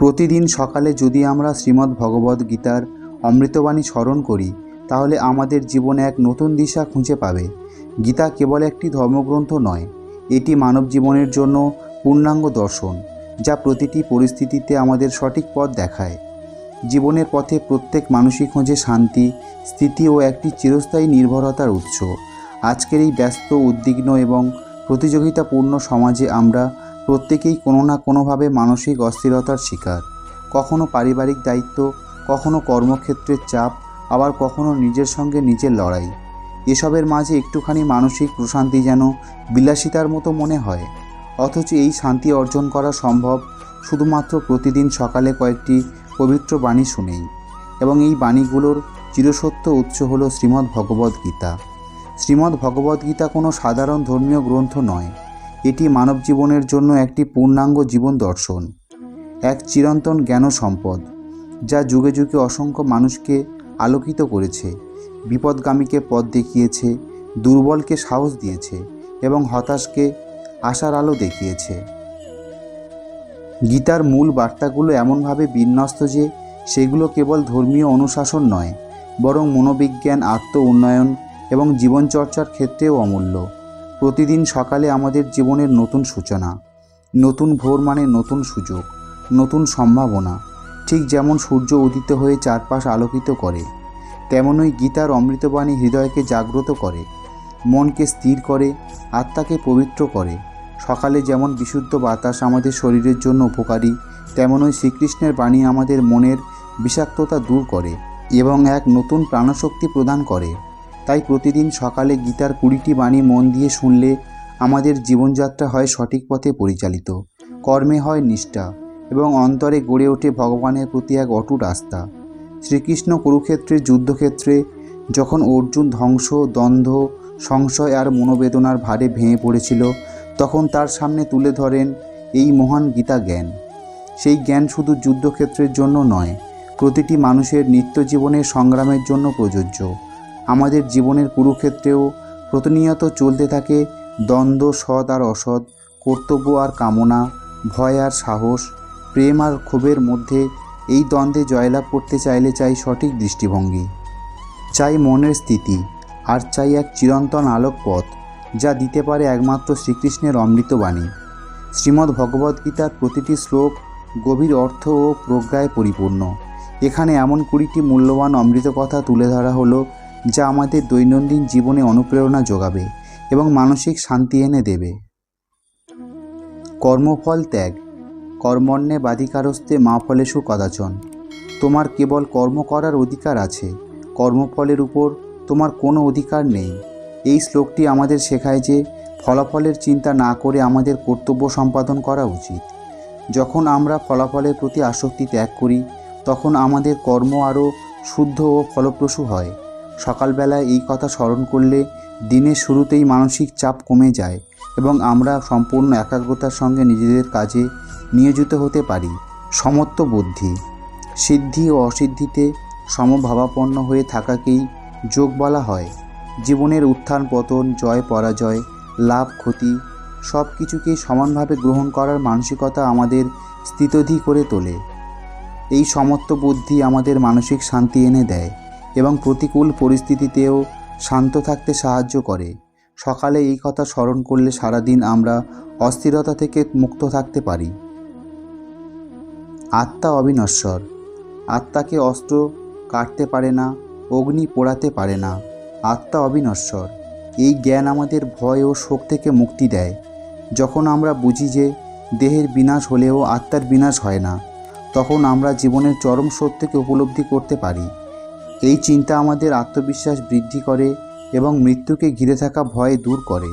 প্রতিদিন সকালে যদি আমরা শ্রীমদ্ ভগবদ্ গীতার অমৃতবাণী স্মরণ করি, তাহলে আমাদের জীবনে এক নতুন দিশা খুঁজে পাবে। গীতা কেবল একটি ধর্মগ্রন্থ নয়, এটি মানব জীবনের জন্য পূর্ণাঙ্গ দর্শন, যা প্রতিটি পরিস্থিতিতে আমাদের সঠিক পথ দেখায়। জীবনের পথে প্রত্যেক মানুষই খোঁজে শান্তি, স্থিতি ও একটি চিরস্থায়ী নির্ভরতার উৎস। আজকের এই ব্যস্ত, উদ্বিগ্ন এবং প্রতিযোগিতাপূর্ণ সমাজে আমরা প্রত্যেকেই কোনো না কোনোভাবে মানসিক অস্থিরতার শিকার। কখনো পারিবারিক দায়িত্ব, কখনো কর্মক্ষেত্রের চাপ, আবার কখনো নিজের সঙ্গে নিজের লড়াই। এসবের মাঝে একটুখানি মানসিক প্রশান্তি যেন বিলাসিতার মতো মনে হয়। অথচ এই শান্তি অর্জন করা সম্ভব শুধুমাত্র প্রতিদিন সকালে কয়েকটি পবিত্র বাণী শুনেই। এবং এই বাণীগুলোর চিরসত্য উৎস হল শ্রীমদ্ ভগবদ্গীতা শ্রীমদ্ ভগবদ্গীতা কোনো সাধারণ ধর্মীয় গ্রন্থ নয়। এটি মানব জীবনের জন্য একটি পূর্ণাঙ্গ জীবন দর্শন, এক চিরন্তন জ্ঞান সম্পদ, যা যুগে যুগে অসংখ্য মানুষকে আলোকিত করেছে, বিপদগামীকে পথ দেখিয়েছে, দুর্বলকে সাহস দিয়েছে এবং হতাশকে আশার আলো দেখিয়েছে। গীতার মূল বার্তাগুলো এমনভাবে বিন্যস্ত যে সেগুলো কেবল ধর্মীয় অনুশাসন নয়, বরং মনোবিজ্ঞান আত্ম উন্নয়ন এবং জীবনচর্চার ক্ষেত্রেও অমূল্য। প্রতিদিন সকালে আমাদের জীবনের নতুন সূচনা, নতুন ভোর মানে নতুন সুযোগ, নতুন সম্ভাবনা। ঠিক যেমন সূর্য উদিত হয়ে চারপাশ আলোকিত করে, তেমনই গীতার অমৃতবাণী হৃদয়কে জাগ্রত করে, মনকে স্থির করে, আত্মাকে পবিত্র করে। সকালে যেমন বিশুদ্ধ বাতাস আমাদের শরীরের জন্য উপকারী, তেমনই শ্রীকৃষ্ণের বাণী আমাদের মনের বিষাক্ততা দূর করে এবং এক নতুন প্রাণশক্তি প্রদান করে। তাই প্রতিদিন সকালে গীতার কুড়িটি বাণী মন দিয়ে শুনলে আমাদের জীবনযাত্রা হয় সঠিক পথে পরিচালিত। কর্মে হয় নিষ্ঠা এবং অন্তরে গড়ে ওঠে ভগবানের প্রতি এক অটুট আস্থা। শ্রীকৃষ্ণ কুরুক্ষেত্রের যুদ্ধক্ষেত্রে যখন অর্জুন ধ্বংস, দ্বন্দ্ব, সংশয় আর মনোবেদনার ভারে ভেঙে পড়েছিল, তখন তার সামনে তুলে ধরেন এই মহান গীতা জ্ঞান। সেই জ্ঞান শুধু যুদ্ধক্ষেত্রের জন্য নয়, প্রতিটি মানুষের নিত্য জীবনের সংগ্রামের জন্য প্রযোজ্য। আমাদের জীবনের কুরুক্ষেত্রেও প্রতিনিয়ত চলতে থাকে দ্বন্দ্ব, সৎ আর অসৎ, কর্তব্য আর কামনা, ভয় আর সাহস, প্রেম আর ক্ষোভের মধ্যে এই দ্বন্দ্বে জয়লাভ করতে চাইলে চাই সঠিক দৃষ্টিভঙ্গি, চাই মনের স্থিতি, আর চাই এক চিরন্তন আলোক পথ যা দিতে পারে একমাত্র শ্রীকৃষ্ণের অমৃতবাণী শ্রীমদ্ ভগবদ্গীতার প্রতিটি শ্লোক গভীর অর্থ ও প্রজ্ঞায় পরিপূর্ণ। এখানে এমন কুড়িটি মূল্যবান অমৃত কথা তুলে ধরা হলো যা আমাদের দৈনন্দিন জীবনে অনুপ্রেরণা যোগাবে এবং মানসিক শান্তি এনে দেবে। কর্মফল ত্যাগ। কর্মণ্যে বাধিকারস্তে মা ফলেষু কদাচন তোমার কেবল কর্ম করার অধিকার আছে। কর্মফলের উপর তোমার কোনো অধিকার নেই। এই শ্লোকটি আমাদের শেখায় যে ফলাফলের চিন্তা না করে আমাদের কর্তব্য সম্পাদন করা উচিত। যখন আমরা ফলাফলের প্রতি আসক্তি ত্যাগ করি, তখন আমাদের কর্ম আরও শুদ্ধ ও ফলপ্রসূ হয়। সকালবেলায় এই কথা স্মরণ করলে দিনের শুরুতেই মানসিক চাপ কমে যায় এবং আমরা সম্পূর্ণ একাগ্রতার সঙ্গে নিজেদের কাজে নিয়োজিত হতে পারি। সমত্ব বুদ্ধি। সিদ্ধি ও অসিদ্ধিতে সমভাবাপন্ন হয়ে থাকাকেই যোগ বলা হয়। জীবনের উত্থান, পতন, জয়, পরাজয়, লাভ, ক্ষতি সব কিছুকেই সমানভাবে গ্রহণ করার মানসিকতা আমাদের স্থিতধি করে তোলে। এই সমত্ব বুদ্ধি আমাদের মানসিক শান্তি এনে দেয়। এবং প্রতিকূল পরিস্থিতিতেও শান্ত থাকতে সাহায্য করে। সকালে এই কথা স্মরণ করলে সারাদিন আমরা অস্থিরতা থেকে মুক্ত থাকতে পারি। আত্মা অবিনশ্বর। আত্মাকে অস্ত্র কাটতে পারে না, অগ্নি পোড়াতে পারে না। আত্মা অবিনশ্বর। এই জ্ঞান আমাদের ভয় ও শোক থেকে মুক্তি দেয়। যখন আমরা বুঝি যে দেহের বিনাশ হলেও আত্মার বিনাশ হয় না, তখন আমরা জীবনের চরম সত্যকে উপলব্ধি করতে পারি। এই চিন্তা আমাদের আত্মবিশ্বাস বৃদ্ধি করে এবং মৃত্যুকে ঘিরে থাকা ভয় দূর করে।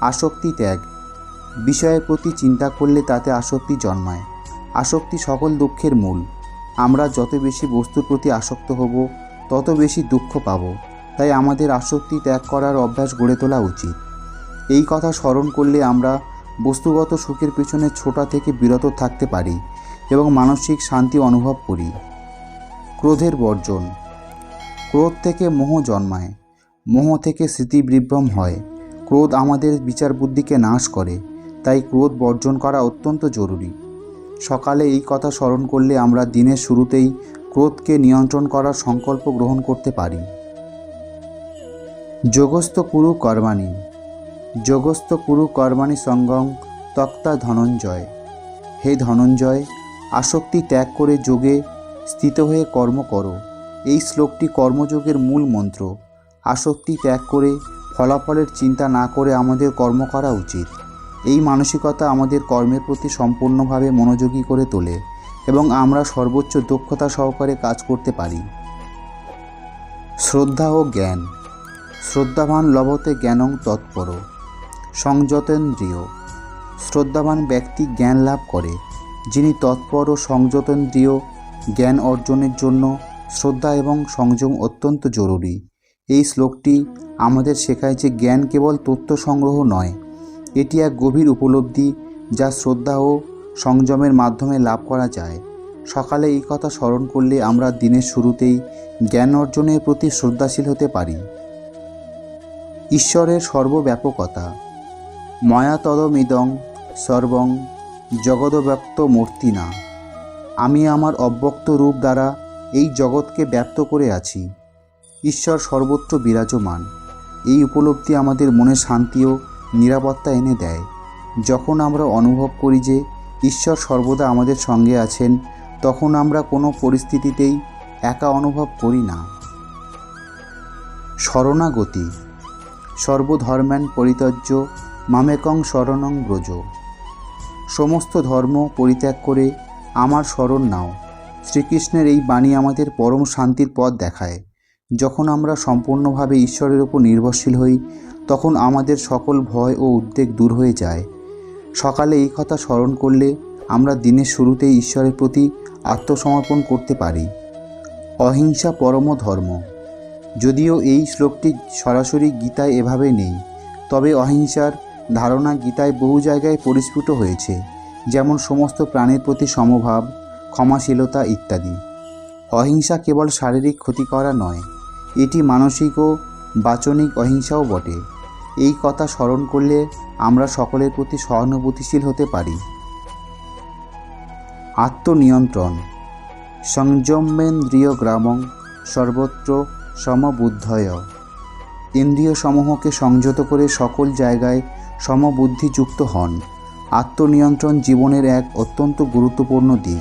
আসক্তি ত্যাগ। বিষয়ের প্রতি চিন্তা করলে তাতে আসক্তি জন্মায়। আসক্তি সকল দুঃখের মূল। আমরা যত বেশি বস্তুর প্রতি আসক্ত হব, তত বেশি দুঃখ পাব। তাই আমাদের আসক্তি ত্যাগ করার অভ্যাস গড়ে তোলা উচিত। এই কথা স্মরণ করলে আমরা বস্তুগত সুখের পেছনে ছোটা থেকে বিরত থাকতে পারি এবং মানসিক শান্তি অনুভব করি। ক্রোধের বর্জন। ক্রোধ থেকে মোহ জন্মায়। মোহ থেকে স্মৃতিবিভ্রম হয়। ক্রোধ আমাদের বিচার বুদ্ধিকে নাশ করে। তাই ক্রোধ বর্জন করা অত্যন্ত জরুরি। সকালে এই কথা স্মরণ করলে আমরা দিনের শুরুতেই ক্রোধকে নিয়ন্ত্রণ করার সংকল্প গ্রহণ করতে পারি। যোগস্থ কুরু কর্মাণী। যোগস্থ কুরু কর্মাণী সঙ্গং তক্তা ধনঞ্জয়। হে ধনঞ্জয়, আসক্তি ত্যাগ করে যোগে স্থিত হয়ে কর্ম করো। এই শ্লোকটি কর্মযোগের মূল মন্ত্র। আসক্তি ত্যাগ করে ফলাফলের চিন্তা না করে আমাদের কর্ম করা উচিত। এই মানসিকতা আমাদের কর্মের প্রতি সম্পূর্ণভাবে মনোযোগী করে তোলে এবং আমরা সর্বোচ্চ দক্ষতা সহকারে কাজ করতে পারি। শ্রদ্ধা ও জ্ঞান। শ্রদ্ধাবান লভতে জ্ঞানং তৎপর। সংযতেন্দ্রিয়। শ্রদ্ধাবান ব্যক্তি জ্ঞান লাভ করে, যিনি তৎপর ও সংযতেন্দ্রিয় জ্ঞান অর্জনের জন্য শ্রদ্ধা এবং সংযম অত্যন্ত জরুরি। এই শ্লোকটি আমাদের শেখায় যে জ্ঞান কেবল তথ্য সংগ্রহ নয়, এটি এক গভীর উপলব্ধি যা শ্রদ্ধা ও সংযমের মাধ্যমে লাভ করা যায়। সকালে এই কথা স্মরণ করলে আমরা দিনের শুরুতেই জ্ঞান অর্জনের প্রতি শ্রদ্ধাশীল হতে পারি। ঈশ্বরের সর্বব্যাপকতা। ময়া তদমিদং সর্বং জগদব্যক্ত মূর্তিনা আমি আমার অব্যক্ত রূপ দ্বারা এই জগৎকে ব্যক্ত করে আছি। ঈশ্বর সর্বত্র বিরাজমান। এই উপলব্ধি আমাদের মনে শান্তি ও নিরাপত্তা এনে দেয়। যখন আমরা অনুভব করি যে ঈশ্বর সর্বদা আমাদের সঙ্গে আছেন, তখন আমরা কোনো পরিস্থিতিতেই একা অনুভব করি না। শরণাগতি। সর্বধর্ম্যান পরিত্যাজ্য মামেকং শরণং ব্রজ। সমস্ত ধর্ম পরিত্যাগ করে আমার শরণ নাও। শ্রীকৃষ্ণের এই বাণী আমাদের পরম শান্তির পথ দেখায়। যখন আমরা সম্পূর্ণভাবে ঈশ্বরের উপর নির্ভরশীল হই, তখন আমাদের সকল ভয় ও উদ্বেগ দূর হয়ে যায়। সকালে এই কথা স্মরণ করলে আমরা দিনের শুরুতেই ঈশ্বরের প্রতি আত্মসমর্পণ করতে পারি। অহিংসা পরম ধর্ম। যদিও এই শ্লোকটি সরাসরি গীতায় এভাবে নেই, তবে অহিংসার ধারণা গীতায় বহু জায়গায় পরিস্ফুট হয়েছে। যেমন সমস্ত প্রাণীর প্রতি সমভাব, ক্ষমাশীলতা ইত্যাদি। অহিংসা কেবল শারীরিক ক্ষতি করা নয়, এটি মানসিক ও বাচনিক অহিংসাও বটে। এই কথা স্মরণ করলে আমরা সকলের প্রতি সহানুভূতিশীল হতে পারি। আত্মনিয়ন্ত্রণ। সংযমেন্দ্রিয় গ্রামং সর্বত্র সমবুদ্ধয়। ইন্দ্রিয় সমূহকে সংযত করে সকল জায়গায় সমবুদ্ধিযুক্ত হন। আত্মনিয়ন্ত্রণ জীবনের এক অত্যন্ত গুরুত্বপূর্ণ দিক।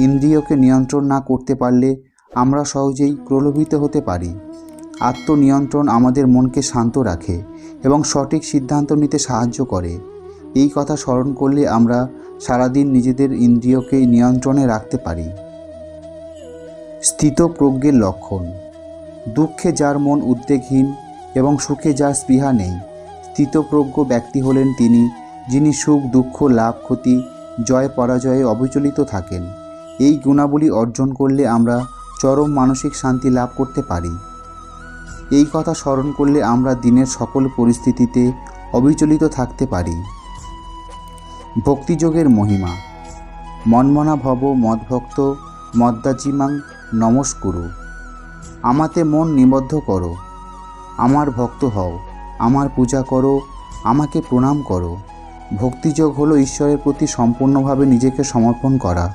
ইন্দ্রিয়কে নিয়ন্ত্রণ না করতে পারলে আমরা সহজেই প্রলোভিত হতে পারি। আত্মনিয়ন্ত্রণ আমাদের মনকে শান্ত রাখে এবং সঠিক সিদ্ধান্ত নিতে সাহায্য করে। এই কথা স্মরণ করলে আমরা সারাদিন নিজেদের ইন্দ্রিয়কে নিয়ন্ত্রণে রাখতে পারি। স্থিতপ্রজ্ঞের লক্ষণ। দুঃখে যার মন উদ্বেগহীন এবং সুখে যার স্পৃহা নেই। স্থিতপ্রজ্ঞ ব্যক্তি হলেন তিনি যিনি সুখ, দুঃখ, লাভ, ক্ষতি, জয়, পরাজয়ে অবিচলিত থাকেন। এই গুণাবলী অর্জন করলে আমরা চরম মানসিক শান্তি লাভ করতে পারি। এই কথা স্মরণ করলে আমরা দিনের সকল পরিস্থিতিতে অবিচলিত থাকতে পারি। ভক্তিযোগের মহিমা। মনমনা ভব মদভক্ত মদ্দাজিমাং নমস্কুরু। আমাতে মন নিবদ্ধ করো। আমার ভক্ত হও। আমার পূজা করো। আমাকে প্রণাম করো। ভক্তিযোগ হলো ঈশ্বরের প্রতি সম্পূর্ণভাবে নিজেকে সমর্পণ করা।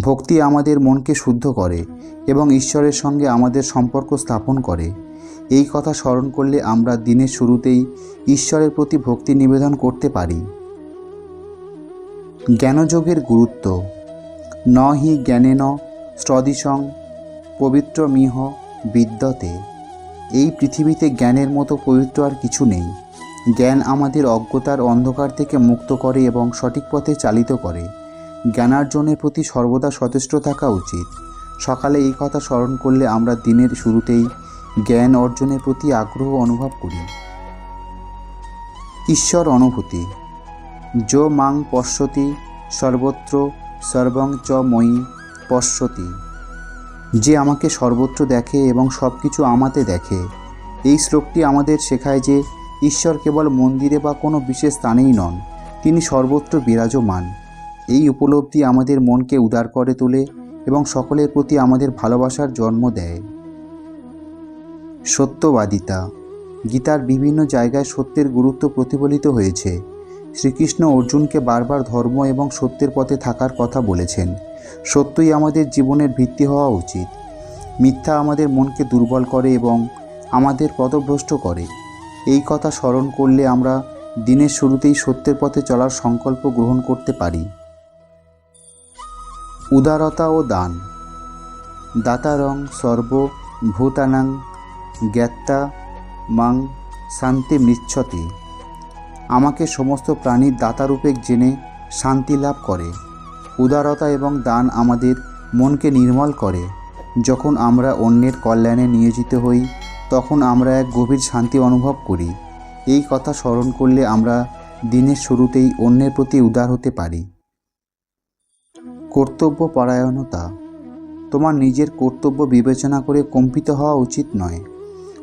ভক্তি আমাদের মনকে শুদ্ধ করে এবং ঈশ্বরের সঙ্গে আমাদের সম্পর্ক স্থাপন করে। এই কথা স্মরণ করলে আমরা দিনের শুরুতেই ঈশ্বরের প্রতি ভক্তি নিবেদন করতে পারি। জ্ঞানযোগের গুরুত্ব। ন হি জ্ঞানেন স্রদিসং পবিত্র মিহ বিদ্যতে। এই পৃথিবীতে জ্ঞানের মতো পবিত্র আর কিছু নেই। জ্ঞান আমাদের অজ্ঞতার অন্ধকার থেকে মুক্ত করে এবং সঠিক পথে চালিত করে। জ্ঞানার্জনের প্রতি সর্বদা সচেষ্ট থাকা উচিত। সকালে এই কথা স্মরণ করলে আমরা দিনের শুরুতেই জ্ঞান অর্জনের প্রতি আগ্রহ অনুভব করি। ঈশ্বর অনুভূতি। যো মাং পশ্যতি সর্বত্র সর্বং চ ময়ী পশ্যতি। যে আমাকে সর্বত্র দেখে এবং সব কিছু আমাতে দেখে। এই শ্লোকটি আমাদের শেখায় যে ঈশ্বর কেবল মন্দিরে বা কোনো বিশেষ স্থানেই নন, তিনি সর্বত্র বিরাজমান। এই উপলব্ধি আমাদের মনকে উদার করে তোলে এবং সকলের প্রতি আমাদের ভালোবাসার জন্ম দেয়। সত্যবাদিতা, গীতার বিভিন্ন জায়গায় সত্যের গুরুত্ব প্রতিফলিত হয়েছে। শ্রীকৃষ্ণ অর্জুনকে বারবার ধর্ম এবং সত্যের পথে থাকার কথা বলেছেন। সত্যই আমাদের জীবনের ভিত্তি হওয়া উচিত। মিথ্যা আমাদের মনকে দুর্বল করে এবং আমাদের পথভ্রষ্ট করে। এই কথা স্মরণ করলে আমরা দিনের শুরুতেই সত্যের পথে চলার সংকল্প গ্রহণ করতে পারি। উদারতা ও দান। দাতারং সর্ব ভূতানাং জ্ঞাত্তা মাং শান্তি মৃচ্ছতি। আমাকে সমস্ত প্রাণীর দাতারূপে জেনে শান্তি লাভ করে। উদারতা এবং দান আমাদের মনকে নির্মল করে। যখন আমরা অন্যের কল্যাণে নিয়োজিত হই তখন আমরা এক গভীর শান্তি অনুভব করি। এই কথা স্মরণ করলে আমরা দিনের শুরুতেই অন্যের প্রতি উদার হতে পারি। কর্তব্য পরায়ণতা তোমার নিজের কর্তব্য বিবেচনা করে কম্পিত হওয়া উচিত নয়।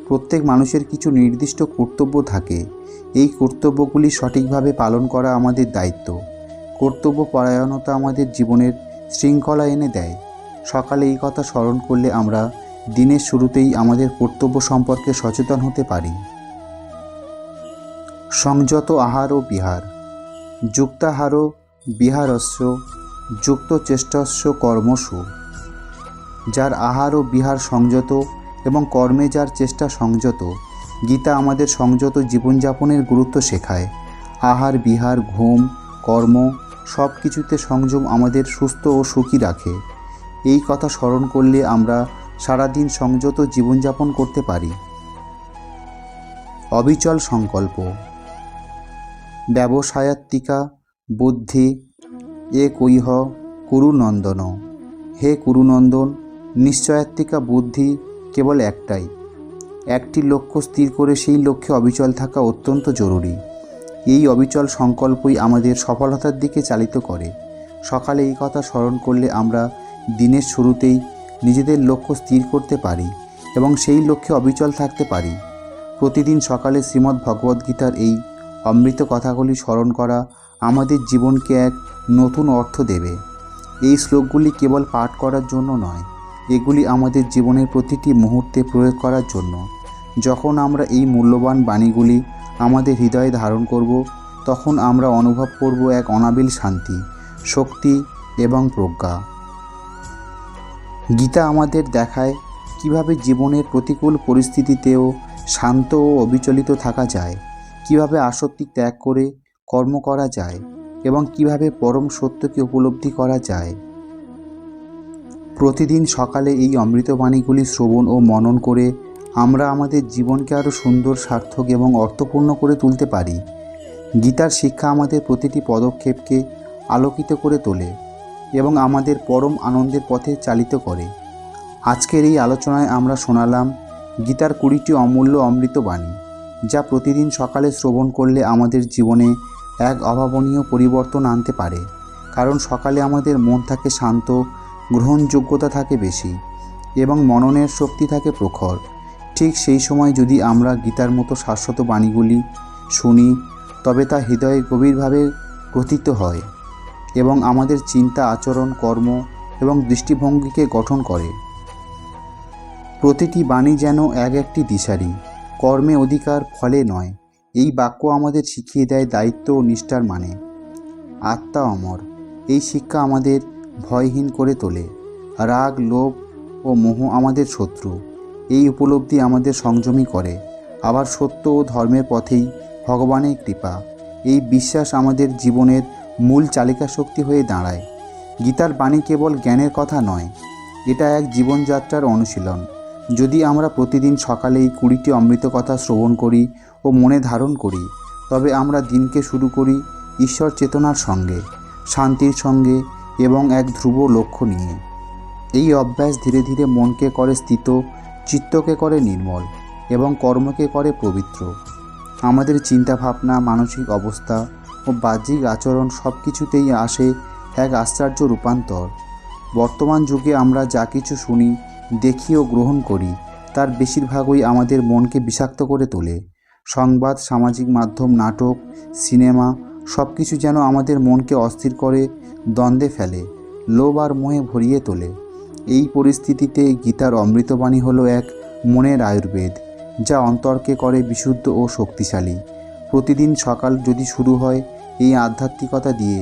প্রত্যেক মানুষের কিছু নির্দিষ্ট কর্তব্য থাকে। এই কর্তব্যগুলি সঠিকভাবে পালন করা আমাদের দায়িত্ব। কর্তব্য পরায়ণতা আমাদের জীবনের শৃঙ্খলা এনে দেয়। সকালে এই কথা স্মরণ করলে আমরা দিনের শুরুতেই আমাদের কর্তব্য সম্পর্কে সচেতন হতে পারি। সংযত আহার ও বিহার, যুক্তাহারও বিহারস্য যুক্ত চেষ্টস্য কর্মসু। যার আহার ও বিহার সংযত এবং কর্মে যার চেষ্টা সংযত, গীতা আমাদের সংযত জীবনযাপনের গুরুত্ব শেখায়। আহার, বিহার, ঘুম, কর্ম সব কিছুতে সংযম আমাদের সুস্থ ও সুখী রাখে। এই কথা স্মরণ করলে আমরা সারাদিন সংযত জীবনযাপন করতে পারি। অবিচল সংকল্প। ব্যবসায়াত্মিকা, বুদ্ধি, এ কৈহ কুরুনন্দন। হে কুরুনন্দন, নিশ্চয়াত্মিকা বুদ্ধি কেবল একটাই। একটি লক্ষ্য স্থির করে সেই লক্ষ্যে অবিচল থাকা অত্যন্ত জরুরি। এই অবিচল সংকল্পই আমাদের সফলতার দিকে চালিত করে। সকালে এই কথা স্মরণ করলে আমরা দিনের শুরুতেই নিজেদের লক্ষ্য স্থির করতে পারি এবং সেই লক্ষ্যে অবিচল থাকতে পারি। প্রতিদিন সকালে শ্রীমদ্ ভগবদ্গীতার এই অমৃত কথাগুলি স্মরণ করা আমাদের জীবনকে এক নতুন অর্থ দেবে। এই শ্লোকগুলি কেবল পাঠ করার জন্য নয়, এগুলি আমাদের জীবনের প্রতিটি মুহূর্তে প্রয়োগ করার জন্য। যখন আমরা এই মূল্যবান বাণীগুলি আমাদের হৃদয়ে ধারণ করব, তখন আমরা অনুভব করব এক অনাবিল শান্তি, শক্তি এবং প্রজ্ঞা। গীতা আমাদের দেখায় কীভাবে জীবনের প্রতিকূল পরিস্থিতিতেও শান্ত ও অবিচলিত থাকা যায়, কীভাবে আসক্তি ত্যাগ করে কর্ম করা যায় এবং কীভাবে পরম সত্যকে উপলব্ধি করা যায়। প্রতিদিন সকালে এই অমৃতবাণীগুলি শ্রবণ ও মনন করে আমরা আমাদের জীবনকে আরও সুন্দর, সার্থক এবং অর্থপূর্ণ করে তুলতে পারি। গীতার শিক্ষা আমাদের প্রতিটি পদক্ষেপকে আলোকিত করে তোলে। এবং আমাদের পরম আনন্দের পথে চালিত করে। আজকের এই আলোচনায় আমরা শোনালাম গীতার কুড়িটি অমূল্য অমৃত বাণী, যা প্রতিদিন সকালে শ্রবণ করলে আমাদের জীবনে এক অভাবনীয় পরিবর্তন আনতে পারে। কারণ সকালে আমাদের মন থাকে শান্ত, গ্রহণযোগ্যতা থাকে বেশি এবং মননের শক্তি থাকে প্রখর। ঠিক সেই সময় যদি আমরা গীতার মতো শাশ্বত বাণীগুলি শুনি, তবে তা হৃদয়ে গভীরভাবে গ্রথিত হয়। এবং আমাদের চিন্তা, আচরণ, কর্ম এবং দৃষ্টিভঙ্গিকে গঠন করে। প্রতিটি বাণী যেন এক একটি দিশারি, কর্মে অধিকার ফলে নয়। এই বাক্য আমাদের শিখিয়ে দেয় দায়িত্ব ও নিষ্ঠার মানে। আত্মা অমর, এই শিক্ষা আমাদের ভয়হীন করে তোলে। রাগ, লোভ ও মোহ আমাদের শত্রু, এই উপলব্ধি আমাদের সংযমী করে। আবার সত্য ও ধর্মের পথেই ভগবানের কৃপা, এই বিশ্বাস আমাদের জীবনের মূল চালিকা শক্তি হয়ে দাঁড়ায়। গীতার বাণী কেবল জ্ঞানের কথা নয়, এটা এক জীবনযাত্রার অনুশীলন। যদি আমরা প্রতিদিন সকালে এই কুড়িটি অমৃত কথা শ্রবণ করি ও মনে ধারণ করি, তবে আমরা দিনকে শুরু করি ঈশ্বর চেতনার সঙ্গে, শান্তির সঙ্গে এবং এক ধ্রুব লক্ষ্য নিয়ে। এই অভ্যাস ধীরে ধীরে মনকে করে স্থিত, চিত্তকে করে নির্মল এবং কর্মকে করে পবিত্র। আমাদের চিন্তাভাবনা, মানসিক অবস্থা ও বাহ্যিক আচরণ সব কিছুতেই আসে এক আশ্চর্য রূপান্তর। বর্তমান যুগে আমরা যা কিছু শুনি, দেখি ও গ্রহণ করি, তার বেশিরভাগই আমাদের মনকে বিষাক্ত করে তোলে। সংবাদ, সামাজিক মাধ্যম, নাটক, সিনেমা সব কিছু যেন আমাদের মনকে অস্থির করে, দ্বন্দ্বে ফেলে, লোভ আর মোহে ভরিয়ে তোলে। এই পরিস্থিতিতে গীতার অমৃতবাণী হলো এক মনের আয়ুর্বেদ, যা অন্তরকে করে বিশুদ্ধ ও শক্তিশালী। প্রতিদিন সকাল যদি শুরু হয় এই আধ্যাত্মিকতা দিয়ে,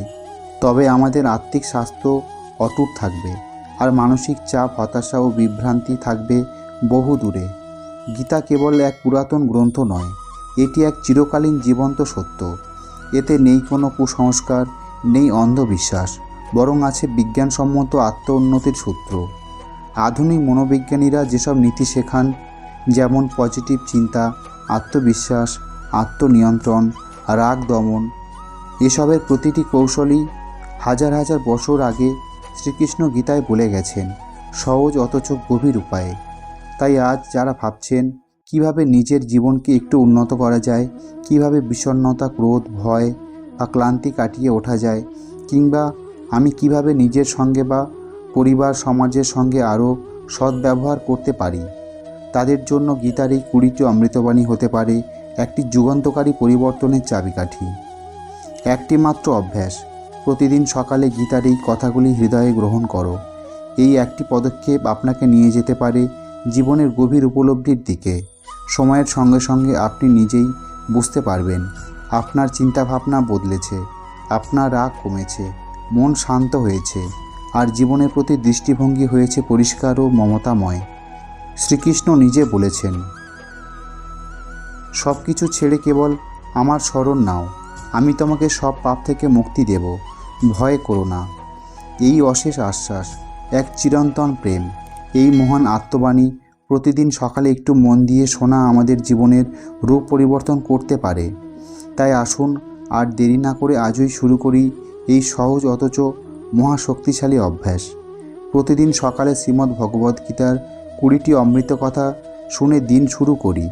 তবে আমাদের আত্মিক স্বাস্থ্য অটুট থাকবে আর মানসিক চাপ, হতাশা ও বিভ্রান্তি থাকবে বহু দূরে। গীতা কেবল এক পুরাতন গ্রন্থ নয়, এটি এক চিরকালীন জীবন্ত সত্য। এতে নেই কোনো কুসংস্কার, নেই অন্ধবিশ্বাস, বরং আছে বিজ্ঞানসম্মত আত্ম উন্নতির সূত্র। আধুনিক মনোবিজ্ঞানীরা যেসব নীতি শেখান, যেমন পজিটিভ চিন্তা, আত্মবিশ্বাস আত্মনিয়ন্ত্রণ, রাগ দমন, এসবের প্রতিটি কৌশলই হাজার হাজার বছর আগে শ্রীকৃষ্ণ গীতায় বলে গেছেন, সহজ অথচ গভীর উপায়ে। তাই আজ যারা ভাবছেন কীভাবে নিজের জীবনকে একটু উন্নত করা যায়, কীভাবে বিষণ্ণতা, ক্রোধ, ভয় বা ক্লান্তি কাটিয়ে ওঠা যায়, কিংবা আমি কীভাবে নিজের সঙ্গে বা পরিবার, সমাজের সঙ্গে আরও সদ্ব্যবহার করতে পারি, তাদের জন্য গীতার এই কুড়িটি অমৃতবাণী হতে পারে একটি যুগান্তকারী পরিবর্তনের চাবিকাঠি। একটি মাত্র অভ্যাস, প্রতিদিন সকালে গীতার এই কথাগুলি হৃদয়ে গ্রহণ করো। এই একটি পদক্ষেপ আপনাকে নিয়ে যেতে পারে জীবনের গভীর উপলব্ধির দিকে। সময়ের সঙ্গে সঙ্গে আপনি নিজেই বুঝতে পারবেন, আপনার চিন্তাভাবনা বদলেছে, আপনার রাগ কমেছে, মন শান্ত হয়েছে, আর জীবনের প্রতি দৃষ্টিভঙ্গি হয়েছে পরিষ্কার ও মমতাময়। শ্রীকৃষ্ণ নিজে বলেছেন সব কিছু ছেড়ে কেবল আমার স্মরণ নাও। আমি তোমাকে সব পাপ থেকে মুক্তি দেব। ভয় করো না। এই অশেষ আশ্বাস, এক চিরন্তন প্রেম, এই মহান আত্মবাণী প্রতিদিন সকালে একটু মন দিয়ে শোনা আমাদের জীবনের রূপ পরিবর্তন করতে পারে। তাই আসুন, আর দেরি না করে আজই শুরু করি এই সহজ অথচ মহাশক্তিশালী অভ্যাস। প্রতিদিন সকালে শ্রীমদ্ ভগবদ্গীতার কুড়িটি অমৃত কথা শুনে দিন শুরু করি।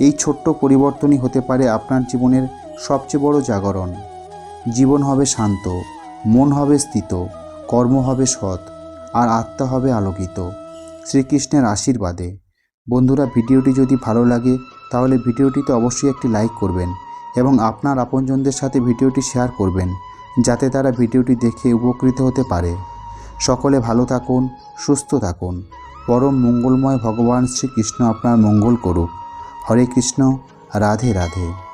এই ছোট্ট পরিবর্তনই হতে পারে আপনার জীবনের সবচেয়ে বড় জাগরণ। জীবন হবে শান্ত, মন হবে স্থিত, কর্ম হবে সৎ, আর আত্মা হবে আলোকিত। শ্রীকৃষ্ণের আশীর্বাদে। বন্ধুরা, ভিডিওটি যদি ভালো লাগে, তাহলে ভিডিওটিতে অবশ্যই একটি লাইক করবেন এবং আপনার আপনজনদের সাথে ভিডিওটি শেয়ার করবেন, যাতে তারা ভিডিওটি দেখে উপকৃত হতে পারে। সকলে ভালো থাকুন, সুস্থ থাকুন। পরম মঙ্গলময় ভগবান শ্রীকৃষ্ণ আপনার মঙ্গল করুক। হরে কৃষ্ণ রাধে রাধে।